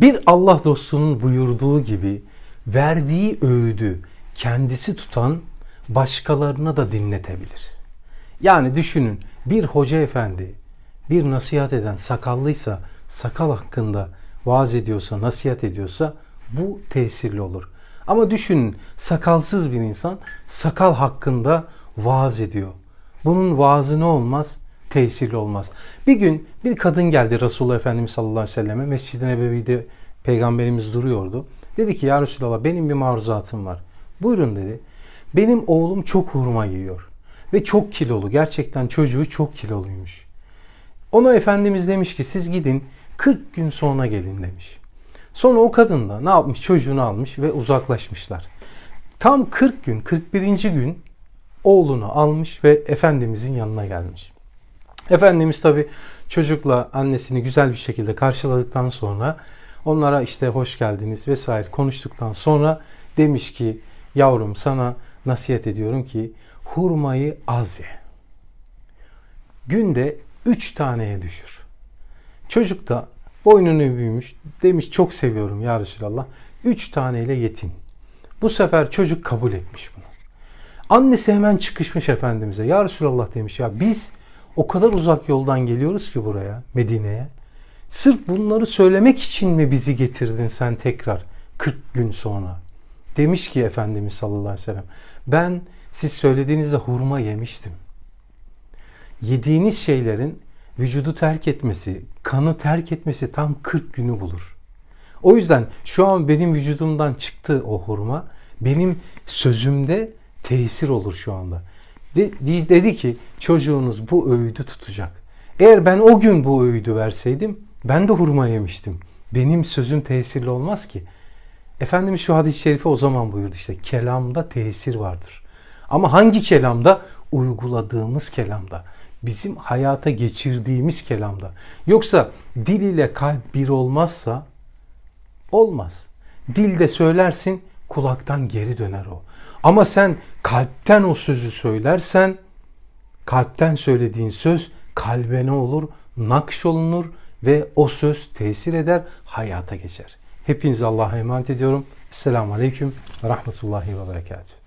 Bir Allah dostunun buyurduğu gibi verdiği öğüdü kendisi tutan başkalarına da dinletebilir. Yani düşünün bir hoca efendi bir nasihat eden sakallıysa sakal hakkında vaaz ediyorsa, nasihat ediyorsa bu tesirli olur. Ama düşünün sakalsız bir insan sakal hakkında vaaz ediyor. Bunun vaazı ne olmaz? Tesirli olmaz. Bir gün bir kadın geldi Resulullah Efendimiz sallallahu aleyhi ve selleme. Mescid-i Nebevi'de peygamberimiz duruyordu. Dedi ki ya Resulallah benim bir maruzatım var. Buyurun dedi. Benim oğlum çok hurma yiyor. Ve çok kilolu. Gerçekten çocuğu çok kiloluymuş. Ona Efendimiz demiş ki siz gidin 40 gün sonra gelin demiş. Sonra o kadın da ne yapmış? Çocuğunu almış ve uzaklaşmışlar. Tam 40 gün, 41. gün oğlunu almış ve Efendimizin yanına gelmiş. Efendimiz tabi çocukla annesini güzel bir şekilde karşıladıktan sonra onlara işte hoş geldiniz vesaire konuştuktan sonra demiş ki yavrum sana nasihat ediyorum ki hurmayı az ye. Günde 3 taneye düşür. Çocuk da boynunu büyümüş. Demiş çok seviyorum ya Resulallah. 3 taneyle yetin. Bu sefer çocuk kabul etmiş bunu. Annesi hemen çıkışmış Efendimiz'e. Ya Resulallah demiş ya biz o kadar uzak yoldan geliyoruz ki buraya Medine'ye. Sırf bunları söylemek için mi bizi getirdin sen tekrar 40 gün sonra? Demiş ki Efendimiz sallallahu aleyhi ve sellem ben siz söylediğinizde hurma yemiştim. Yediğiniz şeylerin vücudu terk etmesi, kanı terk etmesi tam 40 günü bulur. O yüzden şu an benim vücudumdan çıktı o hurma. Benim sözümde tesir olur şu anda. De, dedi ki çocuğunuz bu öğüdü tutacak. Eğer ben o gün bu öğüdü verseydim ben de hurma yemiştim. Benim sözüm tesirli olmaz ki. Efendimiz şu hadis-i şerifi o zaman buyurdu işte kelamda tesir vardır. Ama hangi kelamda? Uyguladığımız kelamda. Bizim hayata geçirdiğimiz kelamda. Yoksa dil ile kalp bir olmazsa olmaz. Dilde söylersin kulaktan geri döner o. Ama sen kalpten o sözü söylersen kalpten söylediğin söz kalbe ne olur? Nakş olunur ve o söz tesir eder, hayata geçer. Hepinizi Allah'a emanet ediyorum. Esselamu Aleyküm ve Rahmetullahi ve Berekatuhu.